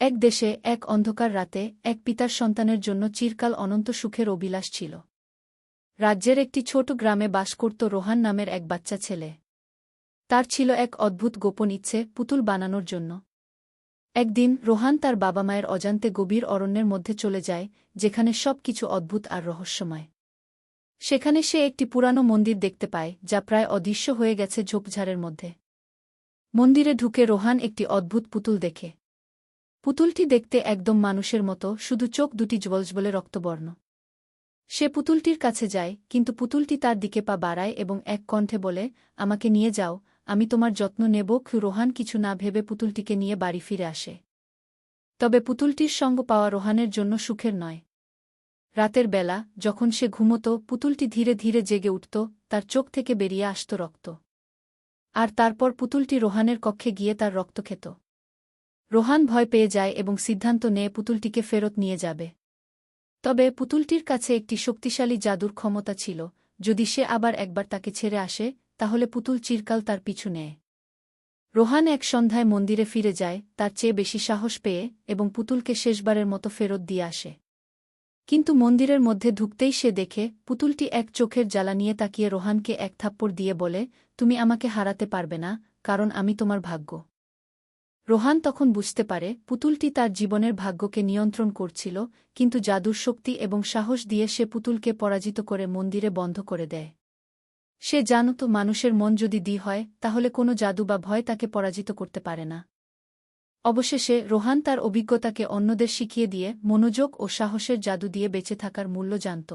এক দেশে এক অন্ধকার রাতে এক পিতার সন্তানের জন্য চিরকাল অনন্ত সুখের অভিলাষ ছিল। রাজ্যের একটি ছোট গ্রামে বাস করত রোহান নামের এক বাচ্চা ছেলে। তার ছিল এক অদ্ভুত গোপন ইচ্ছে পুতুল বানানোর জন্য। একদিন রোহান তার বাবা মায়ের অজান্তে গভীর অরণ্যের মধ্যে চলে যায়, যেখানে সব কিছু অদ্ভুত আর রহস্যময়। সেখানে সে একটি পুরানো মন্দির দেখতে পায়, যা প্রায় অদৃশ্য হয়ে গেছে ঝোপঝাড়ের মধ্যে। মন্দিরে ঢুকে রোহান একটি অদ্ভুত পুতুল দেখে। পুতুলটি দেখতে একদম মানুষের মতো, শুধু চোখ দুটি জ্বলজ্বলে রক্তবর্ণ। সে পুতুলটির কাছে যায়, কিন্তু পুতুলটি তার দিকে পা বাড়ায় এবং এক কণ্ঠে বলে, আমাকে নিয়ে যাও, আমি তোমার যত্ন নেব, রোহান কিছু না ভেবে পুতুলটিকে নিয়ে বাড়ি ফিরে আসে। তবে পুতুলটির সঙ্গ পাওয়া রোহানের জন্য সুখের নয়। রাতের বেলা, যখন সে ঘুমত, পুতুলটি ধীরে ধীরে জেগে উঠত, তার চোখ থেকে বেরিয়ে আসত রক্ত। আর তারপর পুতুলটি রোহানের কক্ষে গিয়ে তার রক্ত খেত। রোহান ভয় পেয়ে যায় এবং সিদ্ধান্ত নেয় পুতুলটিকে ফেরত নিয়ে যাবে। তবে পুতুলটির কাছে একটি শক্তিশালী জাদুর ক্ষমতা ছিল। যদি সে আবার একবার তাকে ছেড়ে আসে, তাহলে পুতুল চিরকাল তার পিছু নেয়। রোহান এক সন্ধ্যায় মন্দিরে ফিরে যায়, তার চেয়ে বেশি সাহস পেয়ে এবং পুতুলকে শেষবারের মতো ফেরত দিয়ে আসে। কিন্তু মন্দিরের মধ্যে ঢুকতেই সে দেখে, পুতুলটি এক চোখের জ্বালা নিয়ে তাকিয়ে রোহানকে এক থাপ্পড় দিয়ে বলে, তুমি আমাকে হারাতে পারবে না, কারণ আমি তোমার ভাগ্য। রোহান তখন বুঝতে পারে পুতুলটি তার জীবনের ভাগ্যকে নিয়ন্ত্রণ করছিল, কিন্তু জাদুর শক্তি এবং সাহস দিয়ে সে পুতুলকে পরাজিত করে মন্দিরে বন্ধ করে দেয়। সে জানত মানুষের মন যদি দি হয়, তাহলে কোনো জাদু বা ভয় তাকে পরাজিত করতে পারে না। অবশেষে রোহান তার অভিজ্ঞতাকে অন্যদের শিখিয়ে দিয়ে মনোযোগ ও সাহসের জাদু দিয়ে বেঁচে থাকার মূল্য জানত।